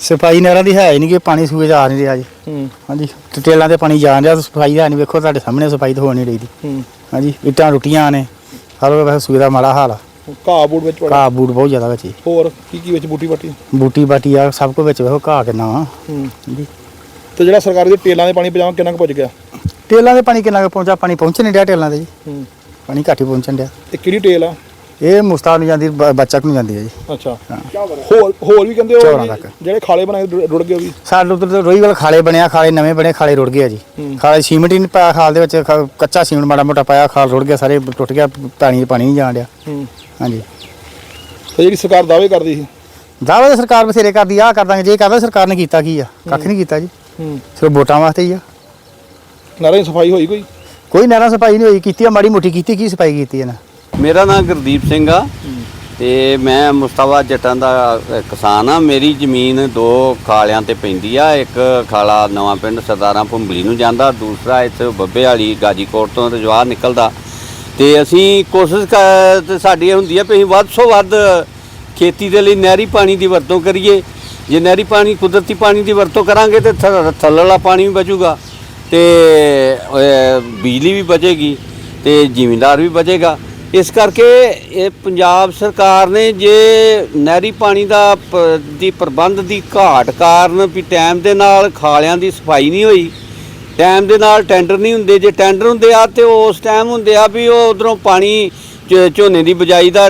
ਸਫ਼ਾਈ ਨਹਿਰਾਂ ਦੀ ਹੈ ਹੀ ਨਹੀਂ ਕਿ ਪਾਣੀ ਸੂਏ ਆ ਨਹੀਂ ਰਿਹਾ ਜੀ। ਹੂੰ। ਹਾਂਜੀ ਤੇ ਟੇਲਾਂ ਤੇ ਪਾਣੀ ਜਾਣ ਰਿਹਾ ਸਫ਼ਾਈ ਹੈ ਨਹੀਂ ਵੇਖੋ ਤੁਹਾਡੇ ਸਾਹਮਣੇ ਸਫ਼ਾਈ ਤਾਂ ਹੋ ਨਹੀਂ ਰਹੀ ਦੀ ਹੂੰ। ਹਾਂਜੀ ਇੱਟਾਂ ਰੁੱਟੀਆਂ ਨੇ ਹਰ ਵੈਸੇ ਸੂਏ ਦਾ ਮਾੜਾ ਹਾਲ ਆ। ਘਾਹ ਬੂੜ ਵਿੱਚ ਪੜਾ ਘਾਹ ਬੂਟ ਬਹੁਤ ਜ਼ਿਆਦਾ ਵਿੱਚ ਜੀ। ਹੋਰ ਕੀ ਕੀ ਵਿੱਚ ਬੂਟੀ ਬਾਟੀ? ਬੂਟੀ ਬਾਟੀ ਆ ਸਭ ਕੁਝ ਵਿੱਚ ਵੇਖੋ ਘਾਹ ਕਿੰਨਾ ਵਾ। ਹੂੰ। ਹਾਂਜੀ। ਤੇ ਜਿਹੜਾ ਸਰਕਾਰੀ ਦੇ ਟੇਲਾਂ ਦੇ ਪਾਣੀ ਪਜਾਉਣ ਕਿੰਨਾ ਕੁ ਪੁੱਜ ਗਿਆ? ਟੇਲਾਂ ਦੇ ਪਾਣੀ ਕਿੰਨਾ ਕੁ ਪਹੁੰਚਾ ਪਾਣੀ ਪਹੁੰਚ ਨਹੀਂ ਰਿਹਾ ਟੇਲਾਂ ਤੇ ਜੀ। ਹੂੰ। ਪਾਣੀ ਘੱਟ ਹੀ ਪਹੁੰਚਣ ਡਿਆ। ਤੇ ਕਿਹੜੀ ਟੇਲ ਆ? ਇਹ ਮੁਸਤਾਰ ਨੂੰ ਜਾਂਦੀ ਬ- ਬੱਚਕ ਨੂੰ ਜਾਂਦੀ ਹੈ ਜੀ। ਅੱਛਾ। ਹੋਰ ਹੋਰ ਵੀ ਕਹਿੰਦੇ ਉਹ ਚੌਲਾਂ ਵੀ ਤੱਕ। ਜਿਹੜੇ ਖਾਲੇ ਬਣਾਏ ਰੁ- ਰੁੜ ਗਏ ਉਹ ਵੀ? ਸਾਡੇ ਉੱਧਰ ਤਾਂ ਖਾਲੇ ਬਣਿਆ ਖਾਲੇ ਨਵੇਂ ਬਣੇ ਖਾਲੇ ਰੁੜ ਗਏ ਆ ਜੀ। ਹੂੰ। ਖਾਲੇ ਸੀਮਿੰਟ ਹੀ ਨਹੀਂ ਪਾਇਆ ਖਾਲ ਦੇ ਵਿੱਚ ਖ- ਕੱਚਾ ਸੀਮਿੰਟ ਮਾੜਾ ਮੋਟਾ ਪਾਇਆ ਖਾਲ ਰੁੜ ਗਿਆ ਸਾਰੇ ਟੁੱਟ ਗਿਆ ਪਾਣੀ ਪਾਣੀ ਨਹੀਂ ਜਾਣ ਡਿਆ। ਹੂੰ। ਹਾਂਜੀ। ਤੇ ਜਿਹੜੀ ਸਰਕਾਰ ਦਾਅਵੇ ਕਰਦੀ ਸੀ? ਦਾਅਵੇ ਤਾਂ ਸਰਕਾਰ ਬਥੇਰੇ ਕਰਦੀ ਆ ਕਰ ਦਾਂਗੇ ਜੇ ਕਰਦਾ ਸਰਕਾਰ ਨੇ ਕੀਤਾ ਕੀ ਆ? ਕੱਖ ਨਹੀਂ ਕੀਤਾ ਜੀ। ਹੂੰ। ਸਿਰਫ ਵੋਟਾਂ ਵਾਸਤੇ ਹੀ ਆ। ਨਾਲੇ ਦੀ ਸਫ਼ਾਈ ਹੋਈ ਕੋਈ? ਕੋਈ ਨਹਿਰਾਂ ਸਫ਼ਾਈ ਨਹੀਂ ਹੋਈ ਕੀਤੀ ਆ ਮਾੜੀ ਮੋਟੀ ਕੀਤੀ ਕੀ ਸਫ਼ਾਈ ਕੀਤੀ ਇਹਨਾਂ? ਮੇਰਾ ਨਾਮ ਗੁਰਦੀਪ ਸਿੰਘ ਆ ਤੇ ਮੈਂ ਮੁਸਤਫਾ ਜੱਟਾਂ ਦਾ ਕਿਸਾਨ ਆ। ਮੇਰੀ ਜ਼ਮੀਨ ਦੋ ਖਾਲਿਆਂ ਤੇ ਪੈਂਦੀ ਆ। ਇੱਕ ਖਾਲਾ ਨਵਾਂ ਪਿੰਡ ਸਰਦਾਰਾਂ ਭੁੰਬਲੀ ਨੂੰ ਜਾਂਦਾ, ਦੂਸਰਾ ਇੱਥੇ ਬੱਬੇ ਵਾਲੀ ਗਾਜੀਕੋਟ ਤੋਂ ਰਜਵਾਰ ਨਿਕਲਦਾ। ਤੇ ਅਸੀਂ ਕੋਸ਼ਿਸ਼ ਕਰ ਤੇ ਸਾਡੀ ਹੁੰਦੀ ਆ ਵੀ ਅਸੀਂ ਵੱਧ ਤੋਂ ਵੱਧ ਖੇਤੀ ਦੇ ਲਈ ਨਹਿਰੀ ਪਾਣੀ ਦੀ ਵਰਤੋਂ ਕਰੀਏ। ਜੇ ਨਹਿਰੀ ਪਾਣੀ, ਕੁਦਰਤੀ ਪਾਣੀ ਦੀ ਵਰਤੋਂ ਕਰਾਂਗੇ ਤੇ ਥ- ਥੱਲੇ ਵਾਲਾ ਪਾਣੀ ਵੀ ਬਚੂਗਾ ਤੇ ਬਿਜਲੀ ਵੀ ਬਚੇਗੀ ਤੇ ਜ਼ਿਮੀਂਦਾਰ ਵੀ ਬਚੇਗਾ। ਇਸ ਕਰਕੇ ਇਹ ਪੰਜਾਬ ਸਰਕਾਰ ਨੇ ਜੇ ਨਹਿਰੀ ਪਾਣੀ ਦਾ ਪ- ਦੀ ਪ੍ਰਬੰਧ ਦੀ ਘਾਟ ਕਾਰਨ ਵੀ ਟਾਈਮ ਦੇ ਨਾਲ ਖਾਲਿਆਂ ਦੀ ਸਫ਼ਾਈ ਨਹੀਂ ਹੋਈ, ਟਾਈਮ ਦੇ ਨਾਲ ਟੈਂਡਰ ਨਹੀਂ ਹੁੰਦੇ, ਜੇ ਟੈਂਡਰ ਹੁੰਦੇ ਆ ਤੇ ਉਸ ਟਾਈਮ ਹੁੰਦੇ ਆ ਵੀ ਉਹ ਉਧਰੋਂ ਪਾਣੀ ਝ- ਝੋਨੇ ਦੀ ਬਜਾਈ ਦਾ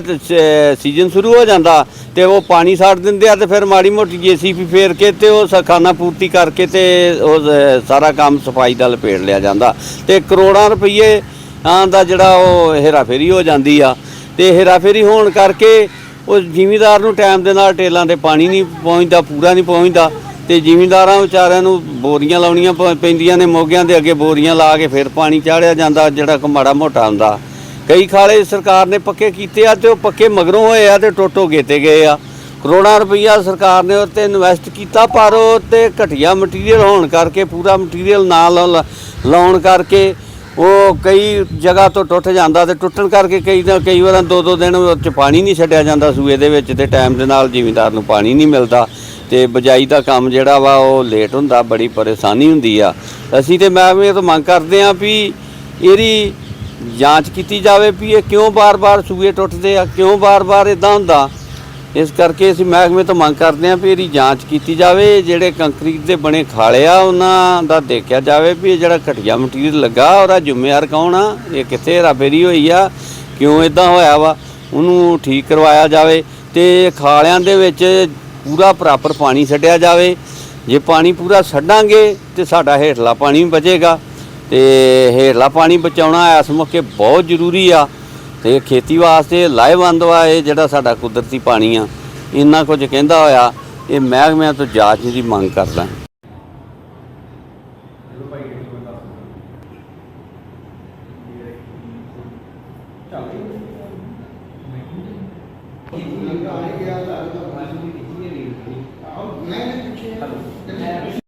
ਸੀਜ਼ਨ ਸ਼ੁਰੂ ਹੋ ਜਾਂਦਾ ਤੇ ਉਹ ਪਾਣੀ ਛੱਡ ਦਿੰਦੇ ਆ ਤੇ ਫਿਰ ਮਾੜੀ ਮੋਟੀ ਜੀਸੀਪੀ ਫੇਰ ਕੇ ਤੇ ਉਹ ਸਖਾਨਾ ਪੂਰਤੀ ਕਰਕੇ ਤੇ ਉਹ ਸਾਰਾ ਕੰਮ ਸਫ਼ਾਈ ਦਾ ਲਪੇਟ ਲਿਆ ਜਾਂਦਾ ਤੇ ਕਰੋੜਾਂ ਰੁਪਏ ਆਂ ਦਾ ਜਿਹੜਾ ਉਹ ਹੇਰਾਫੇਰੀ ਹੋ ਜਾਂਦੀ ਆ। ਤੇ ਹੇਰਾਫੇਰੀ ਹੋਣ ਕਰਕੇ ਉਹ ਜ਼ਿਮੀਦਾਰ ਨੂੰ ਟਾਈਮ ਦੇ ਨਾਲ ਟੇਲਾਂ ਤੇ ਪਾਣੀ ਨਹੀਂ ਪਹੁੰਚਦਾ, ਪੂਰਾ ਨਹੀਂ ਪਹੁੰਚਦਾ। ਤੇ ਜ਼ਿਮੀਂਦਾਰਾਂ ਵਿਚਾਰਿਆਂ ਨੂੰ ਬੋਰੀਆਂ ਲਾਉਣੀਆਂ ਪੈਂਦੀਆਂ ਨੇ ਮੋਗਿਆਂ ਦੇ ਅੱਗੇ ਬੋਰੀਆਂ ਲਾ ਕੇ ਫਿਰ ਪਾਣੀ ਚਾੜਿਆ ਜਾਂਦਾ, ਜਿਹੜਾ ਕੋ ਮਾੜਾ ਮੋਟਾ ਹੁੰਦਾ। ਕਈ ਖਾਲੇ ਸਰਕਾਰ ਨੇ ਪੱਕੇ ਕੀਤੇ ਆ ਤੇ ਉਹ ਪੱਕੇ ਮਗਰੋਂ ਹੋਏ ਆ ਤੇ ਟੋਟੋ ਗੇਤੇ ਗਏ ਆ। ਕਰੋੜਾਂ ਰੁਪਈਆ ਸਰਕਾਰ ਨੇ ਉੱਤੇ ਇਨਵੈਸਟ ਕੀਤਾ, ਪਰ ਉਹ ਤੇ ਘਟੀਆ ਮਟੀਰੀਅਲ ਹੋਣ ਕਰਕੇ, ਪੂਰਾ ਮਟੀਰੀਅਲ ਨਾ ਲਾ- ਲਾਉਣ ਕਰਕੇ ਉਹ ਕਈ ਜਗ੍ਹਾ ਤੋਂ ਟੁੱਟ ਜਾਂਦਾ ਤੇ ਟੁੱਟਣ ਕਰਕੇ ਕਈ ਨਾ ਕਈ ਵਾਰਾਂ ਦੋ ਦੋ ਦਿਨ ਉਹ 'ਚ ਪਾਣੀ ਨਹੀਂ ਛੱਡਿਆ ਜਾਂਦਾ ਸੂਏ ਦੇ ਵਿੱਚ ਤੇ ਟਾਈਮ ਦੇ ਨਾਲ ਜ਼ਿਮੀਂਦਾਰ ਨੂੰ ਪਾਣੀ ਨਹੀਂ ਮਿਲਦਾ ਤੇ ਬਜਾਈ ਦਾ ਕੰਮ ਜਿਹੜਾ ਵਾ ਉਹ ਲੇਟ ਹੁੰਦਾ, ਬੜੀ ਪਰੇਸ਼ਾਨੀ ਹੁੰਦੀ ਆ। ਅਸੀਂ ਤੇ ਮੈਂ ਵੀ ਇਹ ਤੋਂ ਮੰਗ ਕਰਦੇ ਆ ਵੀ ਇਹਦੀ ਜਾਂਚ ਕੀਤੀ ਜਾਵੇ ਵੀ ਇਹ ਕਿਉਂ ਬਾਰ-ਬਾਰ ਸੂਏ ਟੁੱਟਦੇ ਆ, ਕਿਉਂ ਬਾਰ-ਬਾਰ ਇਦਾਂ ਹੁੰਦਾ। ਇਸ ਕਰਕੇ ਅਸੀਂ ਮਹਿਕਮੇ ਤੋਂ ਮੰਗ ਕਰਦੇ ਹਾਂ ਵੀ ਇਹਦੀ ਜਾਂਚ ਕੀਤੀ ਜਾਵੇ, ਜਿਹੜੇ ਕੰਕਰੀਟ ਦੇ ਬਣੇ ਖਾਲੇ ਆ, ਉਹਨਾਂ ਦਾ ਦੇਖਿਆ ਜਾਵੇ ਵੀ ਇਹ ਜਿਹੜਾ ਘਟੀਆ ਮਟੀਰੀਅਲ ਲੱਗਾ, ਉਹਦਾ ਜ਼ਿੰਮੇਵਾਰ ਕੌਣ ਆ, ਇਹ ਕਿੱਥੇ ਹੇਰਾਫੇਰੀ ਹੋਈ ਆ, ਕਿਉਂ ਇਦਾਂ ਹੋਇਆ ਵਾ, ਉਹਨੂੰ ਠੀਕ ਕਰਵਾਇਆ ਜਾਵੇ ਤੇ ਖਾਲਿਆਂ ਦੇ ਵਿੱਚ ਪੂਰਾ ਪ੍ਰਾਪਰ ਪਾਣੀ ਛੱਡਿਆ ਜਾਵੇ। ਜੇ ਪਾਣੀ ਪੂਰਾ ਛੱਡਾਂਗੇ ਤੇ ਸਾਡਾ ਹੇਠਲਾ ਪਾਣੀ ਵੀ ਬਚੇਗਾ ਤੇ ਹੇਠਲਾ ਪਾਣੀ ਬਚਾਉਣਾ ਇਸ ਮੌਕੇ ਬਹੁਤ ਜ਼ਰੂਰੀ ਆ। ਤੇ ਖੇਤੀ ਵਾਸਤੇ ਲਾਹੇਵੰਦ ਵਾ ਇਹ ਜਿਹੜਾ ਸਾਡਾ ਕੁਦਰਤੀ ਪਾਣੀ ਆ ਇੰਨਾ ਕੁਝ ਕਹਿੰਦਾ ਹੋਇਆ ਇਹ ਮਹਿਕਮਿਆਂ ਤੋਂ ਜਾਂਚ ਦੀ ਮੰਗ ਕਰਦਾ ਇੱਥੋਂ ਲਿਆ